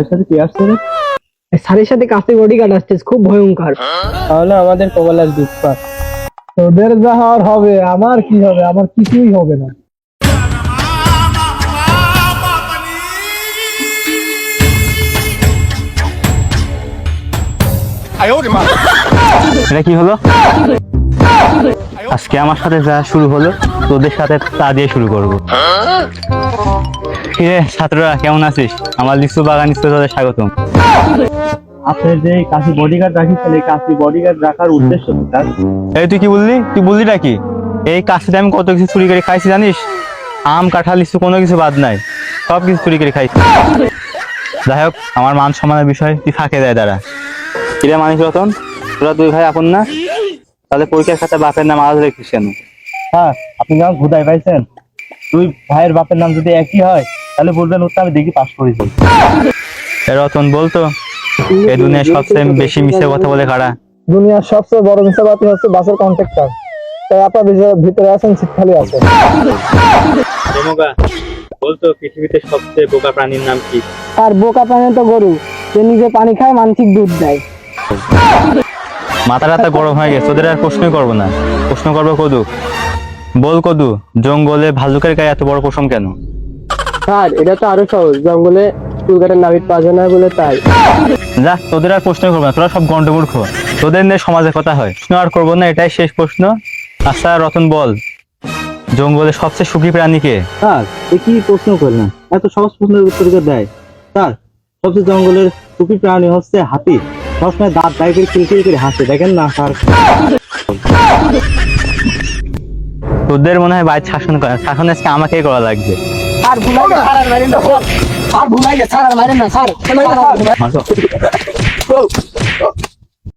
স্যারের সাথে কি আসছে রে? স্যারের সাথে কাছে বডিগার্ড আসছে খুব ভয়ঙ্কর। তাহলে আমাদের কমলার দুঃপাত তোদের যা হওয়ার হবে আমার কি হবে? আমার কিছুই হবে না। এটা কি হলো? আজকে আমার সাথে যা শুরু হলো তোদের সাথে তা দিয়ে শুরু করব। কিরে ছাত্ররা কেমন আছিস? আমার লিচু বাগান স্কুলে স্বাগতম। আপনার যে কাশি বডিগার্ড এই কাশি বডিগার্ড রাখার উদ্দেশ্য কি এই তুই কি বললি? তুই বললিটা কি? এই কাশিতে আমি কত কিছু চুরি করে খাইছি জানিস? আম কাঁঠাল লিচু কোনো কিছু বাদ নাই। সব কিছু চুরি করে খাইছি। যাই হোক আমার মান সম্মানের বিষয় তুই ফাঁকে দেয় দাঁড়া। কিরে মানিস রতন? তোরা দুই ভাই আপন না? তাহলে পরীক্ষার খাতে বাপের নাম আলাদা রেখিস কেন? হ্যাঁ আপনি যখন ভুদাই পাইছেন দুই ভাইয়ের বাপের নাম যদি একই হয় তাহলে বলবেন উত্তর আমি দেখি পাশ করেছি। রতন বলতো এই দুনিয়ায় সবচেয়ে বেশি মিশে কথা বলে কারা? দুনিয়ার সবচেয়ে বড় মিসাবাতি হচ্ছে বাসের কন্ট্রাক্টর। তাই আপনার ভিতরে- ভিতরে আছেন সিট খালি আছে। বলতো পৃথিবীতে সবচেয়ে বোকা প্রাণীর নাম কি? আর বোকা প্রাণী তো গরু। যে নিজে পানি খায় মানসিক দুধ দেয়। মাথা টাথা গরম হয়ে গেছে ওদের আর প্রশ্নই করব না। প্রশ্ন করব কদু বল কদু জঙ্গলে ভাল্লুকের গায়ে এত বড় পশম কেন? স্যার এটা তো আরও সহজ। জঙ্গলে চুলকাটের নাবিত পাওয়া যায় না বলে তাই। যা তোদের আর প্রশ্ন করব না তোরা সব গন্ডমূর্খ তোদের নিয়ে সমাজে কথা হয়। প্রশ্ন আর করব না এটাই শেষ প্রশ্ন। আচ্ছা রতন বল। জঙ্গলে সবচেয়ে সুখী প্রাণী কে? স্যার এ কি প্রশ্ন করলেন? এত সহজ প্রশ্নের উত্তর দেয়? স্যার সবচেয়ে জঙ্গলের সুখী প্রাণী হচ্ছে হাতি। সবসময় দাঁত দায় করে কিলকিল করে হাসে দেখেন না স্যার। তোদের মনে হয় বাইর শাসন করে? শাসন আজকে আমাকে করা লাগবে। আর ভুলাই না আর মারেন না আর ভুলাই না আর মারেন না স্যার।